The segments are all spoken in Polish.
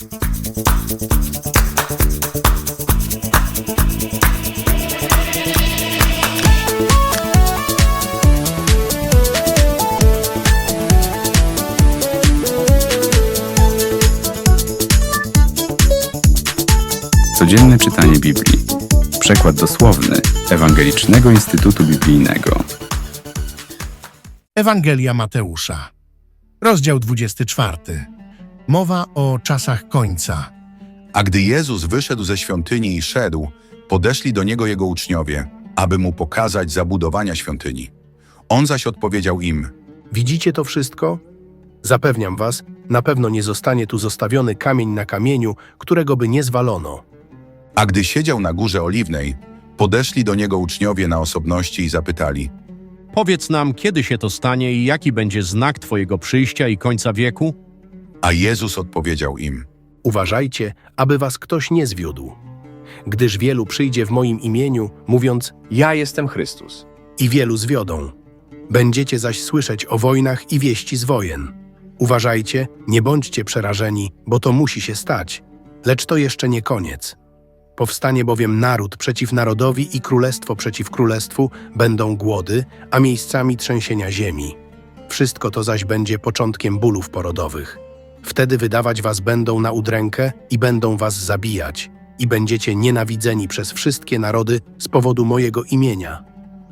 Codzienne czytanie Biblii. Przekład dosłowny Ewangelicznego Instytutu Biblijnego. Ewangelia Mateusza, rozdział 24. Mowa o czasach końca. A gdy Jezus wyszedł ze świątyni i szedł, podeszli do niego jego uczniowie, aby mu pokazać zabudowania świątyni. On zaś odpowiedział im: Widzicie to wszystko? Zapewniam was, na pewno nie zostanie tu zostawiony kamień na kamieniu, którego by nie zwalono. A gdy siedział na górze oliwnej, podeszli do niego uczniowie na osobności i zapytali: Powiedz nam, kiedy się to stanie i jaki będzie znak Twojego przyjścia i końca wieku? A Jezus odpowiedział im: Uważajcie, aby was ktoś nie zwiódł. Gdyż wielu przyjdzie w moim imieniu, mówiąc Ja jestem Chrystus. i wielu zwiodą. Będziecie zaś słyszeć o wojnach i wieści z wojen. Uważajcie, nie bądźcie przerażeni, bo to musi się stać. Lecz to jeszcze nie koniec. Powstanie bowiem naród przeciw narodowi i królestwo przeciw królestwu, będą głody, a miejscami trzęsienia ziemi. Wszystko to zaś będzie początkiem bólów porodowych. Wtedy wydawać was będą na udrękę i będą was zabijać, i będziecie nienawidzeni przez wszystkie narody z powodu mojego imienia.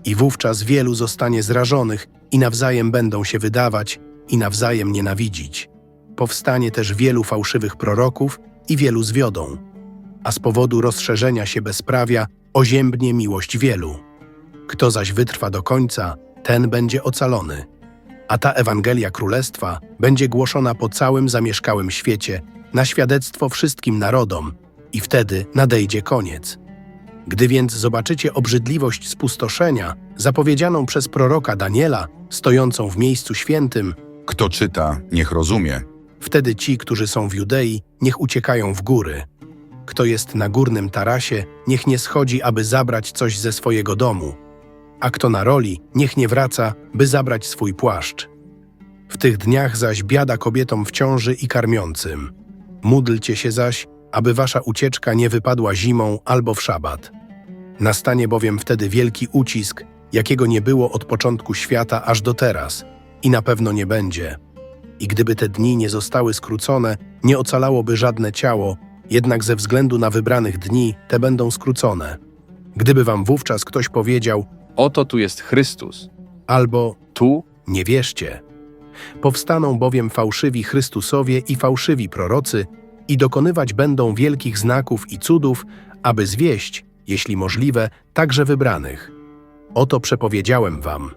I wówczas wielu zostanie zrażonych i nawzajem będą się wydawać i nawzajem nienawidzić. Powstanie też wielu fałszywych proroków i wielu zwiodą. A z powodu rozszerzenia się bezprawia oziębnie miłość wielu. Kto zaś wytrwa do końca, ten będzie ocalony. A ta Ewangelia Królestwa będzie głoszona po całym zamieszkałym świecie, na świadectwo wszystkim narodom, i wtedy nadejdzie koniec. Gdy więc zobaczycie obrzydliwość spustoszenia, zapowiedzianą przez proroka Daniela, stojącą w miejscu świętym, Kto czyta, niech rozumie. wtedy ci, którzy są w Judei, niech uciekają w góry. Kto jest na górnym tarasie, niech nie schodzi, aby zabrać coś ze swojego domu. A kto na roli, niech nie wraca, by zabrać swój płaszcz. W tych dniach zaś biada kobietom w ciąży i karmiącym. Módlcie się zaś, aby wasza ucieczka nie wypadła zimą albo w szabat. Nastanie bowiem wtedy wielki ucisk, jakiego nie było od początku świata aż do teraz, i na pewno nie będzie. I gdyby te dni nie zostały skrócone, nie ocalałoby żadne ciało, jednak ze względu na wybranych dni te będą skrócone. Gdyby wam wówczas ktoś powiedział, Oto tu jest Chrystus. albo Tu nie wierzcie. Powstaną bowiem fałszywi Chrystusowie i fałszywi prorocy i dokonywać będą wielkich znaków i cudów, aby zwieść, jeśli możliwe, także wybranych. Oto przepowiedziałem wam.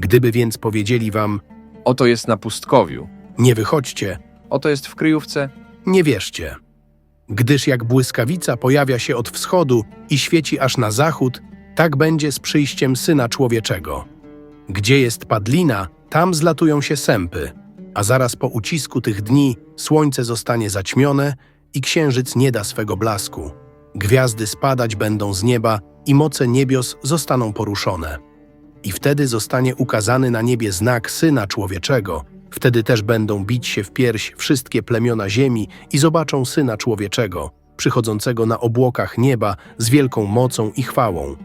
Gdyby więc powiedzieli wam, oto jest na pustkowiu. nie wychodźcie, Oto jest w kryjówce. nie wierzcie. Gdyż jak błyskawica pojawia się od wschodu i świeci aż na zachód, tak będzie z przyjściem Syna Człowieczego. Gdzie jest padlina, tam zlatują się sępy, a zaraz po ucisku tych dni słońce zostanie zaćmione i księżyc nie da swego blasku. Gwiazdy spadać będą z nieba i moce niebios zostaną poruszone. I wtedy zostanie ukazany na niebie znak Syna Człowieczego. Wtedy też będą bić się w pierś wszystkie plemiona ziemi i zobaczą Syna Człowieczego, przychodzącego na obłokach nieba z wielką mocą i chwałą.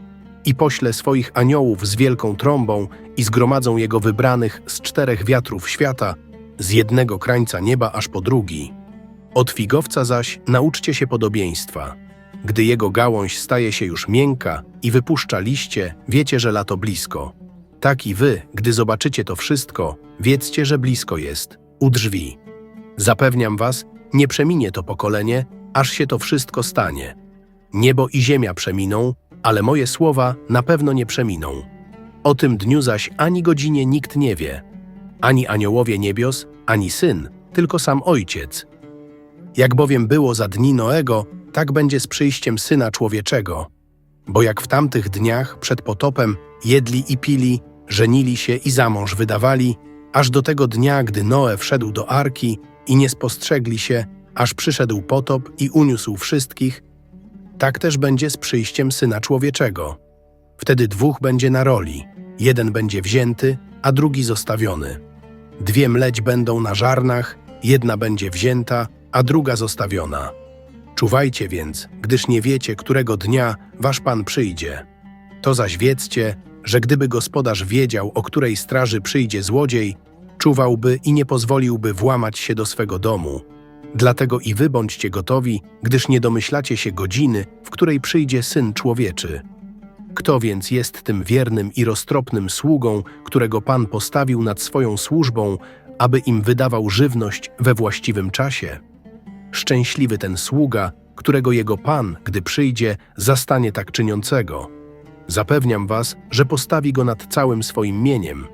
I pośle swoich aniołów z wielką trąbą i zgromadzą jego wybranych z czterech wiatrów świata, z jednego krańca nieba aż po drugi. Od figowca zaś nauczcie się podobieństwa. Gdy jego gałąź staje się już miękka i wypuszcza liście, wiecie, że lato blisko. Tak i wy, gdy zobaczycie to wszystko, wiedzcie, że blisko jest, u drzwi. Zapewniam was, nie przeminie to pokolenie, aż się to wszystko stanie. Niebo i ziemia przeminą, ale moje słowa na pewno nie przeminą. O tym dniu zaś ani godzinie nikt nie wie, ani aniołowie niebios, ani syn, tylko sam ojciec. Jak bowiem było za dni Noego, tak będzie z przyjściem syna człowieczego. Bo jak w tamtych dniach przed potopem jedli i pili, żenili się i za mąż wydawali, aż do tego dnia, gdy Noe wszedł do arki i nie spostrzegli się, aż przyszedł potop i uniósł wszystkich, tak też będzie z przyjściem syna człowieczego. Wtedy dwóch będzie na roli, jeden będzie wzięty, a drugi zostawiony. Dwie mleć będą na żarnach, jedna będzie wzięta, a druga zostawiona. Czuwajcie więc, gdyż nie wiecie, którego dnia wasz Pan przyjdzie. To zaś wiedzcie, że gdyby gospodarz wiedział, o której straży przyjdzie złodziej, czuwałby i nie pozwoliłby włamać się do swego domu. Dlatego i wy bądźcie gotowi, gdyż nie domyślacie się godziny, w której przyjdzie Syn Człowieczy. Kto więc jest tym wiernym i roztropnym sługą, którego Pan postawił nad swoją służbą, aby im wydawał żywność we właściwym czasie? Szczęśliwy ten sługa, którego jego Pan, gdy przyjdzie, zastanie tak czyniącego. Zapewniam was, że postawi go nad całym swoim mieniem.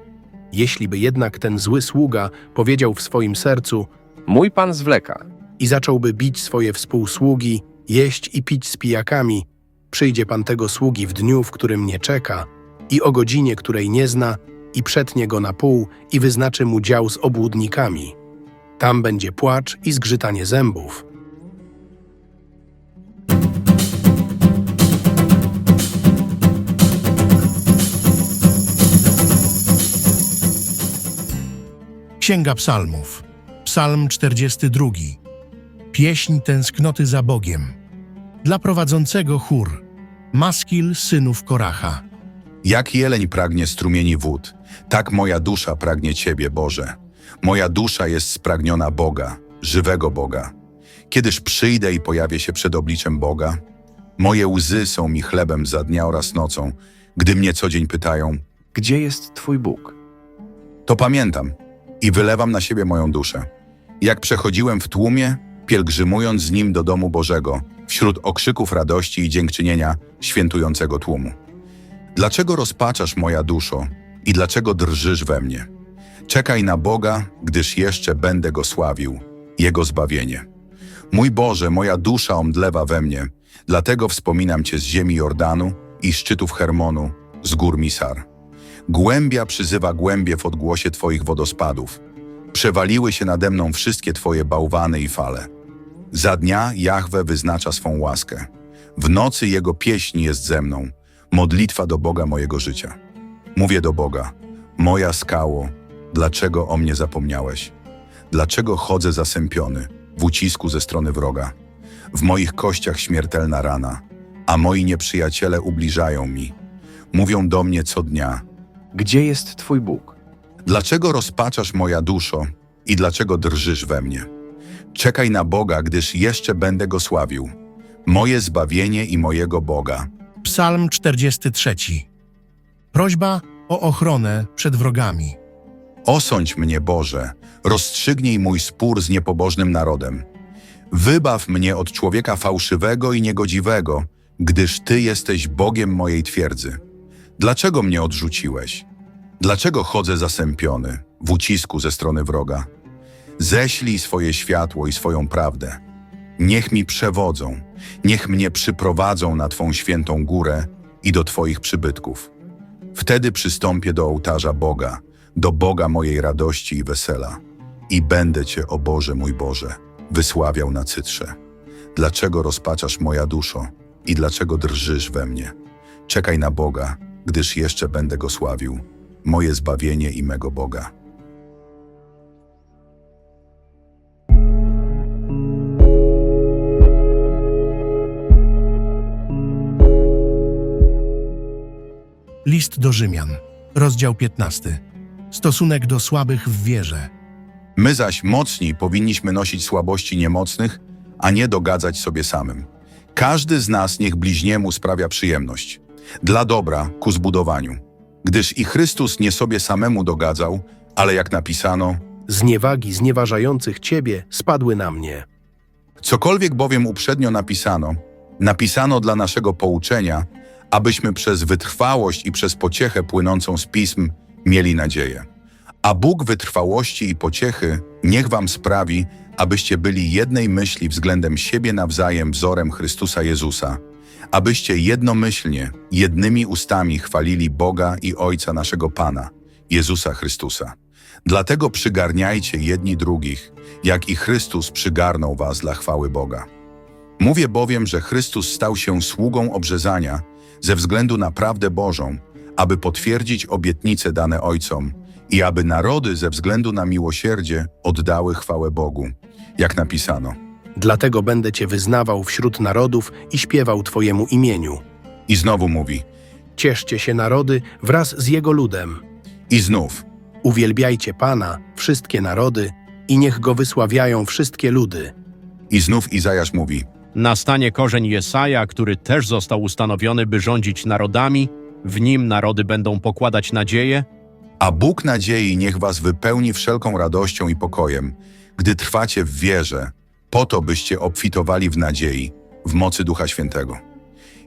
Jeśli by jednak ten zły sługa powiedział w swoim sercu Mój pan zwleka. i zacząłby bić swoje współsługi, jeść i pić z pijakami, przyjdzie pan tego sługi w dniu, w którym nie czeka, i o godzinie, której nie zna, i przetnie go na pół i wyznaczy mu dział z obłudnikami. Tam będzie płacz i zgrzytanie zębów. Księga Psalmów. Psalm 42. Pieśń tęsknoty za Bogiem. Dla prowadzącego chór. Maskil synów Koracha. Jak jeleń pragnie strumieni wód, tak moja dusza pragnie Ciebie, Boże. Moja dusza jest spragniona Boga, żywego Boga. Kiedyż przyjdę i pojawię się przed obliczem Boga? Moje łzy są mi chlebem za dnia oraz nocą, gdy mnie co dzień pytają, Gdzie jest twój Bóg? to pamiętam i wylewam na siebie moją duszę. Jak przechodziłem w tłumie, pielgrzymując z nim do domu Bożego, wśród okrzyków radości i dziękczynienia świętującego tłumu. Dlaczego rozpaczasz moja duszo i dlaczego drżysz we mnie? Czekaj na Boga, gdyż jeszcze będę Go sławił, Jego zbawienie. Mój Boże, moja dusza omdlewa we mnie, dlatego wspominam Cię z ziemi Jordanu i szczytów Hermonu, z gór Misar. Głębia przyzywa głębie w odgłosie Twoich wodospadów. Przewaliły się nade mną wszystkie Twoje bałwany i fale. Za dnia Jahwe wyznacza swą łaskę. W nocy Jego pieśń jest ze mną, modlitwa do Boga mojego życia. Mówię do Boga, moja skało, dlaczego o mnie zapomniałeś? Dlaczego chodzę zasępiony, w ucisku ze strony wroga? W moich kościach śmiertelna rana, a moi nieprzyjaciele ubliżają mi. Mówią do mnie co dnia, Gdzie jest twój Bóg? Dlaczego rozpaczasz moja duszo i dlaczego drżysz we mnie? Czekaj na Boga, gdyż jeszcze będę Go sławił. Moje zbawienie i mojego Boga. Psalm 43. Prośba o ochronę przed wrogami. Osądź mnie, Boże, rozstrzygnij mój spór z niepobożnym narodem. Wybaw mnie od człowieka fałszywego i niegodziwego, gdyż Ty jesteś Bogiem mojej twierdzy. Dlaczego mnie odrzuciłeś? Dlaczego chodzę zasępiony, w ucisku ze strony wroga? Ześlij swoje światło i swoją prawdę. Niech mi przewodzą, niech mnie przyprowadzą na Twą świętą górę i do Twoich przybytków. Wtedy przystąpię do ołtarza Boga, do Boga mojej radości i wesela. I będę Cię, o Boże mój Boże, wysławiał na cytrze. Dlaczego rozpaczasz moja duszo i dlaczego drżysz we mnie? Czekaj na Boga, gdyż jeszcze będę Go sławił, moje zbawienie i mego Boga. List do Rzymian. Rozdział 15. Stosunek do słabych w wierze. My zaś mocni powinniśmy nosić słabości niemocnych, a nie dogadzać sobie samym. Każdy z nas niech bliźniemu sprawia przyjemność, dla dobra ku zbudowaniu. Gdyż i Chrystus nie sobie samemu dogadzał, ale jak napisano, Zniewagi znieważających Ciebie spadły na mnie. cokolwiek bowiem uprzednio napisano, napisano dla naszego pouczenia, abyśmy przez wytrwałość i przez pociechę płynącą z pism mieli nadzieję. A Bóg wytrwałości i pociechy niech wam sprawi, abyście byli jednej myśli względem siebie nawzajem wzorem Chrystusa Jezusa, abyście jednomyślnie, jednymi ustami chwalili Boga i Ojca naszego Pana, Jezusa Chrystusa. Dlatego przygarniajcie jedni drugich, jak i Chrystus przygarnął was dla chwały Boga. Mówię bowiem, że Chrystus stał się sługą obrzezania ze względu na prawdę Bożą, aby potwierdzić obietnice dane Ojcom i aby narody ze względu na miłosierdzie oddały chwałę Bogu. Jak napisano, Dlatego będę Cię wyznawał wśród narodów i śpiewał Twojemu imieniu. I znowu mówi. Cieszcie się narody wraz z Jego ludem. I znów. Uwielbiajcie Pana, wszystkie narody, i niech Go wysławiają wszystkie ludy. I znów Izajasz mówi. Nastanie korzeń Jesaja, który też został ustanowiony, by rządzić narodami. W nim narody będą pokładać nadzieję. A Bóg nadziei niech was wypełni wszelką radością i pokojem, gdy trwacie w wierze, po to byście obfitowali w nadziei, w mocy Ducha Świętego.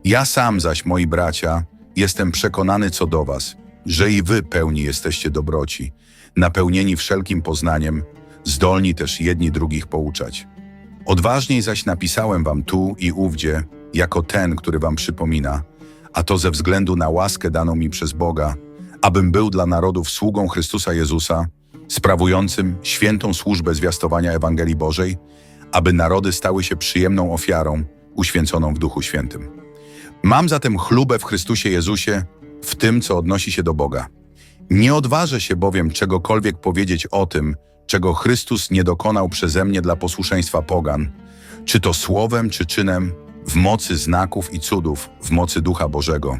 Ja sam zaś, moi bracia, jestem przekonany co do was, że i wy pełni jesteście dobroci, napełnieni wszelkim poznaniem, zdolni też jedni drugich pouczać. Odważniej zaś napisałem wam tu i ówdzie, jako ten, który wam przypomina, a to ze względu na łaskę daną mi przez Boga, abym był dla narodów sługą Chrystusa Jezusa, sprawującym świętą służbę zwiastowania Ewangelii Bożej, aby narody stały się przyjemną ofiarą, uświęconą w Duchu Świętym. Mam zatem chlubę w Chrystusie Jezusie w tym, co odnosi się do Boga. Nie odważę się bowiem czegokolwiek powiedzieć o tym, czego Chrystus nie dokonał przeze mnie dla posłuszeństwa pogan, czy to słowem, czy czynem, w mocy znaków i cudów, w mocy Ducha Bożego.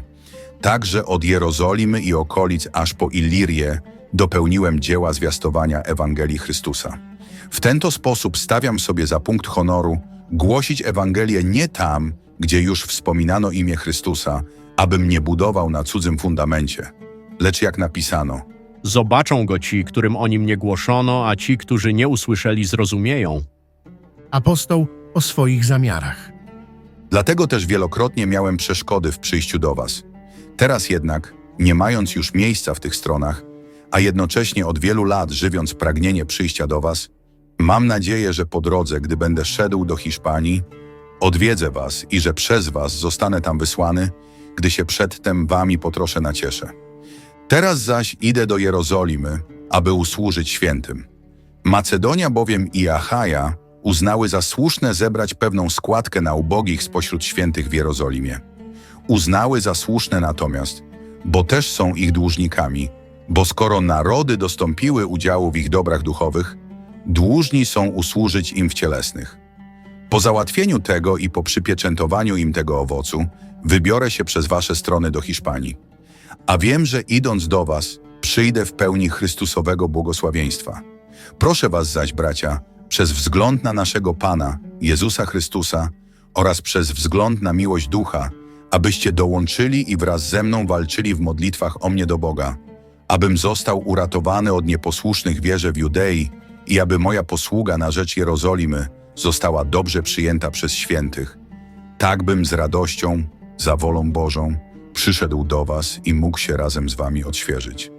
Także od Jerozolimy i okolic aż po Ilirię dopełniłem dzieła zwiastowania Ewangelii Chrystusa. W ten to sposób stawiam sobie za punkt honoru głosić Ewangelię nie tam, gdzie już wspominano imię Chrystusa, abym nie budował na cudzym fundamencie, lecz jak napisano – Zobaczą go ci, którym o nim nie głoszono, a ci, którzy nie usłyszeli, zrozumieją. Apostoł o swoich zamiarach. Dlatego też wielokrotnie miałem przeszkody w przyjściu do Was. Teraz jednak, nie mając już miejsca w tych stronach, a jednocześnie od wielu lat żywiąc pragnienie przyjścia do Was, mam nadzieję, że po drodze, gdy będę szedł do Hiszpanii, odwiedzę Was i że przez Was zostanę tam wysłany, gdy się przedtem Wami potroszę nacieszę. Teraz zaś idę do Jerozolimy, aby usłużyć świętym. Macedonia bowiem i Achaja uznały za słuszne zebrać pewną składkę na ubogich spośród świętych w Jerozolimie. Uznały za słuszne natomiast, bo też są ich dłużnikami, bo skoro narody dostąpiły udziału w ich dobrach duchowych, dłużni są usłużyć im w cielesnych. Po załatwieniu tego i po przypieczętowaniu im tego owocu, wybiorę się przez wasze strony do Hiszpanii. A wiem, że idąc do was, przyjdę w pełni Chrystusowego błogosławieństwa. Proszę was zaś, bracia, przez wzgląd na naszego Pana, Jezusa Chrystusa oraz przez wzgląd na miłość Ducha, abyście dołączyli i wraz ze mną walczyli w modlitwach o mnie do Boga, abym został uratowany od nieposłusznych wierze w Judei i aby moja posługa na rzecz Jerozolimy została dobrze przyjęta przez świętych, tak bym z radością, za wolą Bożą, przyszedł do was i mógł się razem z wami odświeżyć.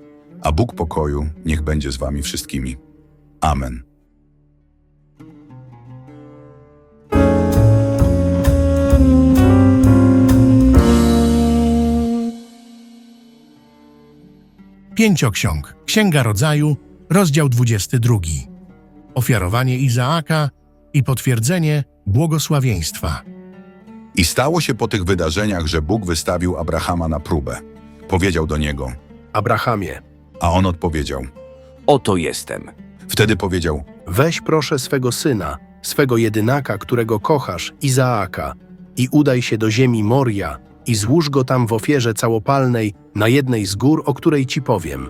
A Bóg pokoju niech będzie z wami wszystkimi. Amen. Pięcioksiąg. Księga Rodzaju, rozdział 22. Ofiarowanie Izaaka i potwierdzenie błogosławieństwa. I stało się po tych wydarzeniach, że Bóg wystawił Abrahama na próbę. Powiedział do niego, Abrahamie, a on odpowiedział. Oto jestem. Wtedy powiedział, weź proszę swego syna, swego jedynaka, którego kochasz, Izaaka, i udaj się do ziemi Moria i złóż go tam w ofierze całopalnej na jednej z gór, o której ci powiem.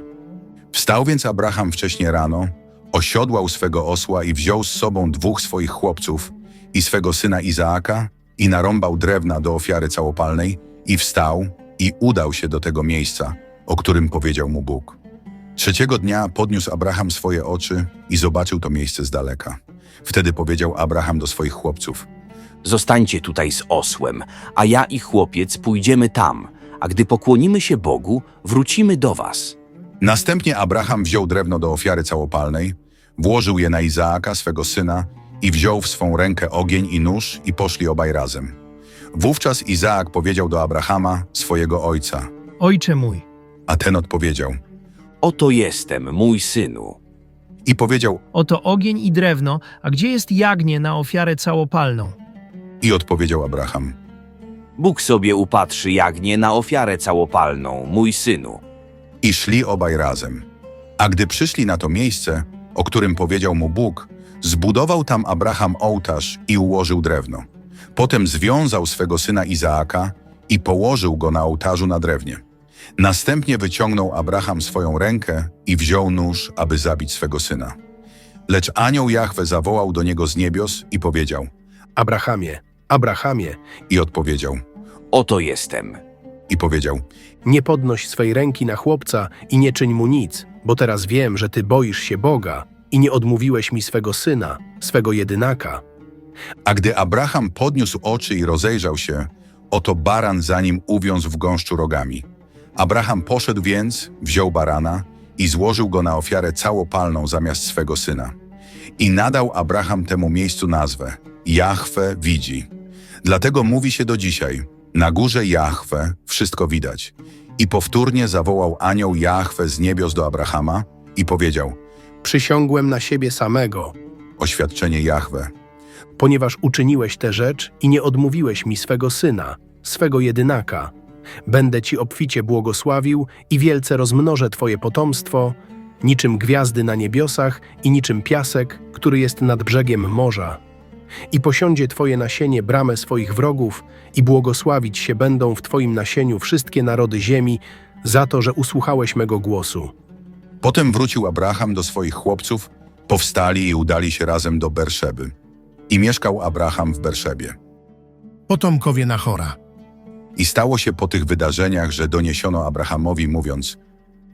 Wstał więc Abraham wcześnie rano, osiodłał swego osła i wziął z sobą dwóch swoich chłopców i swego syna Izaaka i narąbał drewna do ofiary całopalnej i wstał i udał się do tego miejsca, o którym powiedział mu Bóg. Trzeciego dnia podniósł Abraham swoje oczy i zobaczył to miejsce z daleka. Wtedy powiedział Abraham do swoich chłopców: Zostańcie tutaj z osłem, a ja i chłopiec pójdziemy tam, a gdy pokłonimy się Bogu, wrócimy do was. Następnie Abraham wziął drewno do ofiary całopalnej, włożył je na Izaaka, swego syna, i wziął w swą rękę ogień i nóż i poszli obaj razem. Wówczas Izaak powiedział do Abrahama, swojego ojca, Ojcze mój, a ten odpowiedział. Oto jestem, mój synu. I powiedział, oto ogień i drewno, a gdzie jest jagnię na ofiarę całopalną? i odpowiedział Abraham. Bóg sobie upatrzy jagnię na ofiarę całopalną, mój synu. I szli obaj razem. A gdy przyszli na to miejsce, o którym powiedział mu Bóg, Zbudował tam Abraham ołtarz i ułożył drewno. Potem związał swego syna Izaaka i położył go na ołtarzu na drewnie. Następnie wyciągnął Abraham swoją rękę i wziął nóż, aby zabić swego syna. Lecz anioł Jahwe zawołał do niego z niebios i powiedział, Abrahamie, Abrahamie, i odpowiedział, Oto jestem. i powiedział, nie podnoś swej ręki na chłopca i nie czyń mu nic, bo teraz wiem, że ty boisz się Boga i nie odmówiłeś mi swego syna, swego jedynaka. A gdy Abraham podniósł oczy i rozejrzał się, oto baran za nim uwiązł w gąszczu rogami. Abraham poszedł więc, wziął barana i złożył go na ofiarę całopalną zamiast swego syna. I nadał Abraham temu miejscu nazwę Jahwe widzi. Dlatego mówi się do dzisiaj, na górze Jahwe wszystko widać. I powtórnie zawołał anioł Jahwe z niebios do Abrahama i powiedział, Przysiągłem na siebie samego, oświadczenie Jahwe, ponieważ uczyniłeś tę rzecz i nie odmówiłeś mi swego syna, swego jedynaka. Będę ci obficie błogosławił i wielce rozmnożę twoje potomstwo, niczym gwiazdy na niebiosach i niczym piasek, który jest nad brzegiem morza. I posiądzie twoje nasienie bramę swoich wrogów i błogosławić się będą w twoim nasieniu wszystkie narody ziemi za to, że usłuchałeś mego głosu. Potem wrócił Abraham do swoich chłopców, powstali i udali się razem do Berszeby. I mieszkał Abraham w Berszebie. Potomkowie Nachora. I stało się po tych wydarzeniach, że doniesiono Abrahamowi, mówiąc: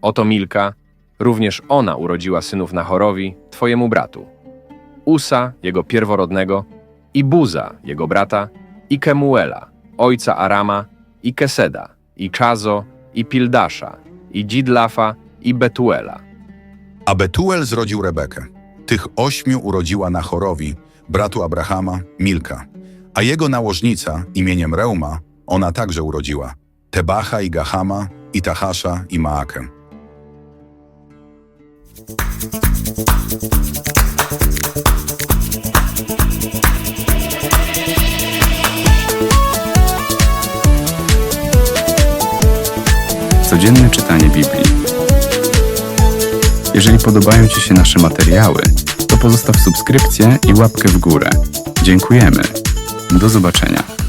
Oto Milka, również ona urodziła synów Nahorowi, twojemu bratu. Usa, jego pierworodnego, i Buza, jego brata, i Kemuela, ojca Arama, i Keseda, i Czazo, i Pildasza, i Dzidlafa, i Betuela. A Betuel zrodził Rebekę. Tych ośmiu urodziła Nachorowi, bratu Abrahama, Milka. A jego nałożnica, imieniem Reuma, ona także urodziła Tebacha i Gahama, i Tahasza i Maakę. Codzienne czytanie Biblii. Jeżeli podobają Ci się nasze materiały, to pozostaw subskrypcję i łapkę w górę. Dziękujemy. Do zobaczenia.